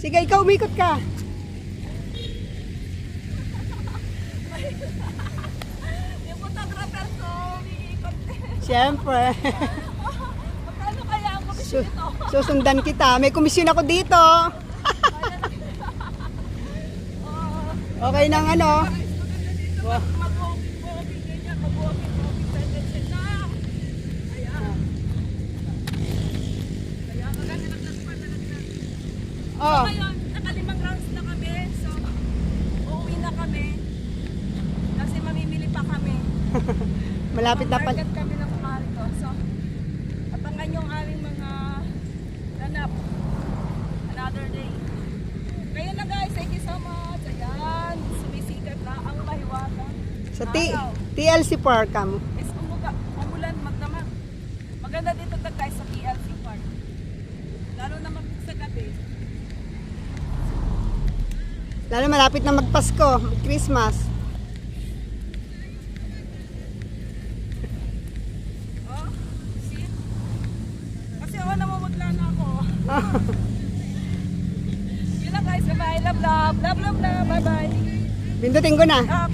Sige, ikaw umikot ka. Yung photographer ko, umiikot din. Siyempre. Magkano kaya ang komisyon ito? susundan kita. May komisyon ako dito. Okay nang ano. Wow. Oh, Ngayon, nakalimang rounds na kami. So, uuwi na kami. Kasi mamimili pa kami. malapit na pa. Market kami ng kumari ko. So, abangan yung aming mga ganap. Another day. Kaya na guys, thank you so much. Ayan, sumisikat na ang mahiwaga. Sa T-. TLC Park kamo. Is umuga, umulan, magdamag. Maganda dito ta guys sa PLC Park. Lalo na mag sa gabi. Lalo malapit na magpasko, Christmas. Oh, see? Kasi ako namumutla na ako. Yun lang guys, bye-bye. Love, love. Love, love, love. Bye-bye. Bindutin ko na. Okay.